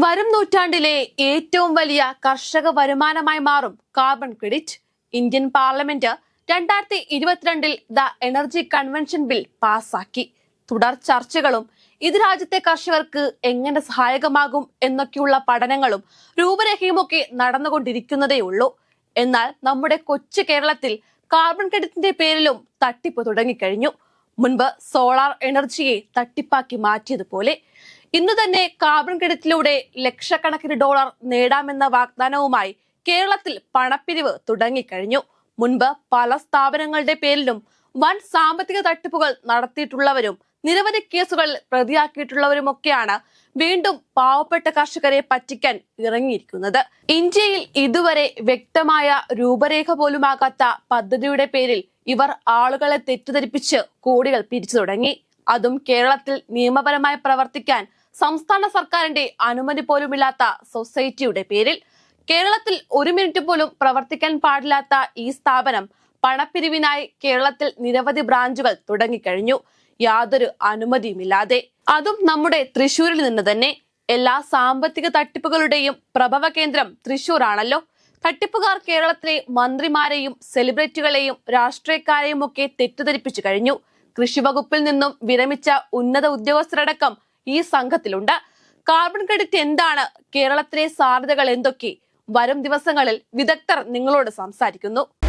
വരും നൂറ്റാണ്ടിലെ ഏറ്റവും വലിയ കർഷക വരുമാനമായി മാറും കാർബൺ ക്രെഡിറ്റ് ഇന്ത്യൻ പാർലമെന്റ് രണ്ടായിരത്തി ഇരുപത്തിരണ്ടിൽ ദ എനർജി കൺവെൻഷൻ ബിൽ പാസാക്കി തുടർ ചർച്ചകളും ഇത് രാജ്യത്തെ കർഷകർക്ക് എങ്ങനെ സഹായകമാകും എന്നൊക്കെയുള്ള പഠനങ്ങളും രൂപരേഖയുമൊക്കെ നടന്നുകൊണ്ടിരിക്കുന്നതേ ഉള്ളൂ എന്നാൽ നമ്മുടെ കൊച്ചു കേരളത്തിൽ കാർബൺ ക്രെഡിറ്റിന്റെ പേരിലും തട്ടിപ്പ് തുടങ്ങിക്കഴിഞ്ഞു. മുൻപ് സോളാർ എനർജിയെ തട്ടിപ്പാക്കി മാറ്റിയതുപോലെ ഇന്ന് തന്നെ കാർബൺ ക്രെഡിറ്റിലൂടെ ലക്ഷക്കണക്കിന് ഡോളർ നേടാമെന്ന വാഗ്ദാനവുമായി കേരളത്തിൽ പണപ്പിരിവ് തുടങ്ങിക്കഴിഞ്ഞു. മുൻപ് പല സ്ഥാപനങ്ങളുടെ പേരിലും വൻ സാമ്പത്തിക തട്ടിപ്പുകൾ നടത്തിയിട്ടുള്ളവരും നിരവധി കേസുകളിൽ പ്രതിയാക്കിയിട്ടുള്ളവരുമൊക്കെയാണ് വീണ്ടും പാവപ്പെട്ട കർഷകരെ പറ്റിക്കാൻ ഇറങ്ങിയിരിക്കുന്നത്. ഇന്ത്യയിൽ ഇതുവരെ വ്യക്തമായ രൂപരേഖ പോലുമാകാത്ത പദ്ധതിയുടെ പേരിൽ ഇവർ ആളുകളെ തെറ്റിദ്ധരിപ്പിച്ച് കോടികൾ പിരിച്ചു തുടങ്ങി. അതും കേരളത്തിൽ നിയമപരമായി പ്രവർത്തിക്കാൻ സംസ്ഥാന സർക്കാരിന്റെ അനുമതി പോലുമില്ലാത്ത സൊസൈറ്റിയുടെ പേരിൽ കേരളത്തിൽ ഒരു മിനിറ്റ് പോലും പ്രവർത്തിക്കാൻ പാടില്ലാത്ത ഈ സ്ഥാപനം പണപ്പിരിവിനായി കേരളത്തിൽ നിരവധി ബ്രാഞ്ചുകൾ തുടങ്ങിക്കഴിഞ്ഞു. യാതൊരു അനുമതിയുമില്ലാതെ. അതും നമ്മുടെ തൃശൂരിൽ നിന്ന് തന്നെ. എല്ലാ സാമ്പത്തിക തട്ടിപ്പുകളുടെയും പ്രഭവ കേന്ദ്രം തൃശൂർ ആണല്ലോ തട്ടിപ്പുകാർ കേരളത്തിലെ മന്ത്രിമാരെയും സെലിബ്രിറ്റികളെയും രാഷ്ട്രീയക്കാരെയും ഒക്കെ തെറ്റിദ്ധരിപ്പിച്ചു കഴിഞ്ഞു. കൃഷിവകുപ്പിൽ നിന്നും വിരമിച്ച ഉന്നത ഉദ്യോഗസ്ഥരടക്കം ഈ സംഘത്തിലുണ്ട്. കാർബൺ ക്രെഡിറ്റ് എന്താണ്? കേരളത്തിലെ സാധ്യതകൾ എന്തൊക്കെ? വരും ദിവസങ്ങളിൽ വിദഗ്ധർ നിങ്ങളോട് സംസാരിക്കുന്നു.